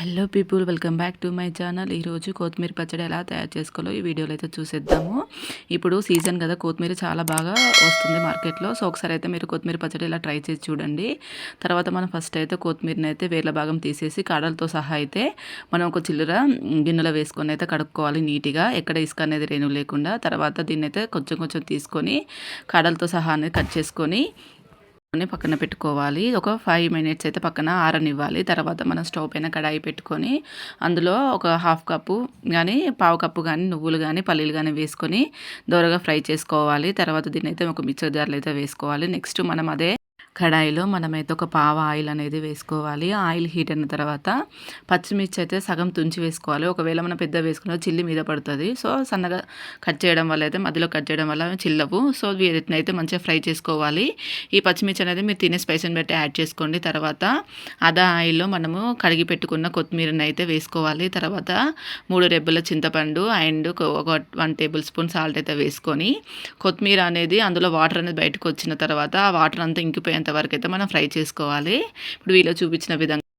Hello people welcome back to my channel ఈరోజు కొత్తిమీర పచ్చడి ఎలా తయారు చేసుకోవాలో ఈ వీడియోలో అయితే చూసేద్దాము. ఇప్పుడు సీజన్ కదా కొత్తిమీర చాలా బాగా వస్తుంది మార్కెట్లో. సో ఒకసారి అయితే మీరు కొత్తిమీర పచ్చడి ఇలా ట్రై చేసి చూడండి. తర్వాత మనం ఫస్ట్ అయితే కొత్తిమీరని అయితే వేర్ల భాగం తీసేసి కాడలతో సహా అయితే మనం ఒక చిల్లర గిన్నెలో వేసుకొని అయితే కడుక్కోవాలి నీట్గా. ఎక్కడ ఇసుక అనేది రేణు లేకుండా. తర్వాత దీన్ని అయితే కొంచెం కొంచెం తీసుకొని కాడలతో సహా అనేది కట్ చేసుకొని పక్కన పెట్టుకోవాలి. ఒక ఫైవ్ మినిట్స్ అయితే పక్కన ఆరనివ్వాలి. తర్వాత మనం స్టవ్ పైన కడాయి పెట్టుకొని అందులో ఒక హాఫ్ కప్పు కానీ పావు కప్పు కానీ నువ్వులు కానీ పల్లీలు కానీ వేసుకొని దోరగా ఫ్రై చేసుకోవాలి. తర్వాత దీన్ని అయితే ఒక మిక్సర్ జార్లో అయితే వేసుకోవాలి. నెక్స్ట్ మనం అదే కడాయిలో మనమైతే ఒక పావ ఆయిల్ అనేది వేసుకోవాలి. ఆయిల్ హీట్ అయిన తర్వాత పచ్చిమిర్చి అయితే సగం తుంచి వేసుకోవాలి. ఒకవేళ మనం పెద్ద వేసుకున్న చిల్లి మీద పడుతుంది. సో సన్నగా కట్ చేయడం వల్ల అయితే మధ్యలో కట్ చేయడం వల్ల చిల్లవు. సో వీటిని అయితే మంచిగా ఫ్రై చేసుకోవాలి. ఈ పచ్చిమిర్చి అనేది మీరు తినే స్పైసీని బట్టి యాడ్ చేసుకోండి. తర్వాత అదా ఆయిల్లో మనము కడిగి పెట్టుకున్న కొత్తిమీరని అయితే వేసుకోవాలి. తర్వాత మూడు రెబ్బల చింతపండు అండ్ ఒక వన్ టేబుల్ స్పూన్ సాల్ట్ అయితే వేసుకొని కొత్తిమీర అనేది అందులో వాటర్ అనేది బయటకు వచ్చిన తర్వాత ఆ వాటర్ అంతా ఇంకిపోయిన వరకు అయితే మనం ఫ్రై చేసుకోవాలి. ఇప్పుడు వీళ్ళు చూపించిన విధంగా